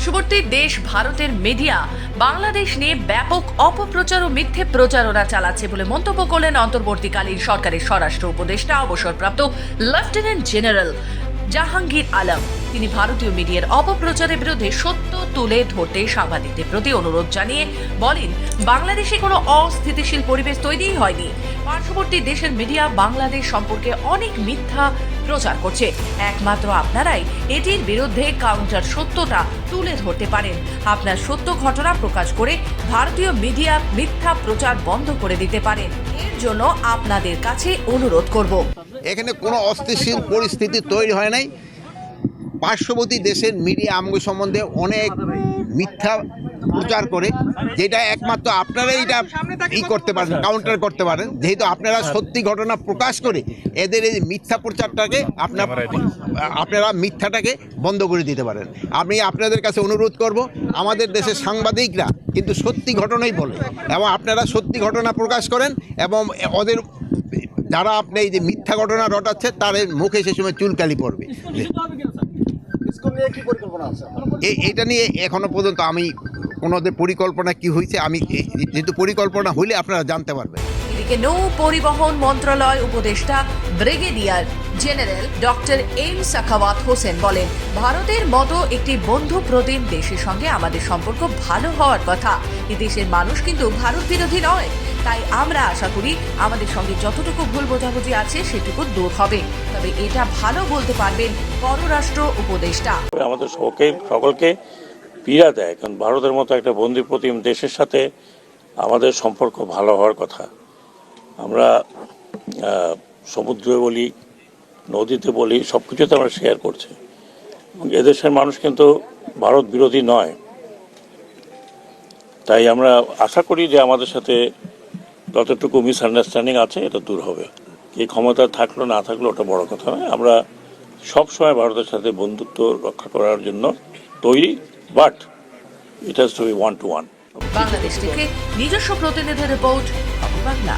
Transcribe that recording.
পার্শ্ববর্তী দেশ ভারতের মিডিয়া বাংলাদেশ নিয়ে ব্যাপক অপপ্রচার ও মিথ্যে প্রচারণা চালাচ্ছে বলে মন্তব্য করলেন অন্তর্বর্তীকালীন সরকারের স্বরাষ্ট্র উপদেষ্টা অবসরপ্রাপ্ত লেফটেন্যান্ট জেনারেল জাহাঙ্গীর আলম। তিনি ভারতীয় মিডিয়ার অপপ্রচারের বিরুদ্ধে সত্য তুলে ধরতে সাংবাদিকদের প্রতি অনুরোধ জানিয়ে বলেন, বাংলাদেশে কোনো অস্থিতিশীল পরিবেশ তৈরিই হয়নি। পার্শ্ববর্তী দেশের মিডিয়া বাংলাদেশ সম্পর্কে অনেক মিথ্যা প্রচার করছে। একমাত্র আপনারাই এটির বিরুদ্ধে কাউন্টার সত্যটা তুলে ধরতে পারেন। আপনার সত্য ঘটনা প্রকাশ করে ভারতীয় মিডিয়া মিথ্যা প্রচার বন্ধ করে দিতে পারেন। এর জন্য আপনাদের কাছে অনুরোধ করব। এখানে কোনো অস্থিতিশীল পরিস্থিতি তৈরি হয় নাই। পার্শ্ববর্তী দেশের মিডিয়া আমগ সম্বন্ধে অনেক মিথ্যা প্রচার করে যেটা একমাত্র আপনারা এটা ই করতে পারেন কাউন্টার করতে পারেন। যেহেতু আপনারা সত্যি ঘটনা প্রকাশ করে এদের এই মিথ্যা প্রচারটাকে আপনার আপনারা মিথ্যাটাকে বন্ধ করে দিতে পারেন। আমি আপনাদের কাছে অনুরোধ করব আমাদের দেশের সাংবাদিকরা কিন্তু সত্যি ঘটনাই বলে এবং আপনারা সত্যি ঘটনা প্রকাশ করেন এবং ওদের যারা আপনি এই যে মিথ্যা ঘটনা রটাচ্ছে তার মুখে সে সময় চুলকালি পড়বে। এইটা নিয়ে এখনও পর্যন্ত আমি ওনাদের পরিকল্পনা কি হয়েছে আমি যেহেতু পরিকল্পনা হইলে আপনারা জানতে পারবেন। এদিকে নৌ পরিবহন মন্ত্রণালয় উপদেষ্টা brigadier general doctor M Sakhawat Hossain বলেন ভারতের মতো একটি বন্ধু প্রতিম দেশের সঙ্গে আমাদের সম্পর্ক ভালো হওয়ার কথা। এ দেশের মানুষ কিন্তু ভারত বিরোধী নয়। তাই আমরা আশা করি আমাদের সঙ্গে যতটুকু ভুল বোঝাবুঝি আছে সেটুকু দূর হবে। তবে এটা ভালো বলতে পারবেন পররাষ্ট্র উপদেষ্টা। আমাদের সকলকে সকলকে পীড়া দেয়, কারণ ভারতের মতো একটা বন্দি প্রতিম দেশের সাথে আমাদের সম্পর্ক ভালো হওয়ার কথা। আমরা সমুদ্রে বলি, নদীতে বলি সব কিছুতে আমরা শেয়ার করছি। এদেশের মানুষ কিন্তু ভারত বিরোধী নয়। তাই আমরা আশা করি যে আমাদের সাথে যতটুকু মিসআন্ডারস্ট্যান্ডিং আছে, এটা দূর হবে। কে ক্ষমতা থাকল, না থাকল, ওটা বড় কথা নয়। আমরা সব সময় ভারতের সাথে বন্ধুত্ব রক্ষা করার জন্য তৈরি। But it has to be one to one Bangladesh থেকে নিজস্ব প্রতিনিধি রিপোর্ট বাংলা।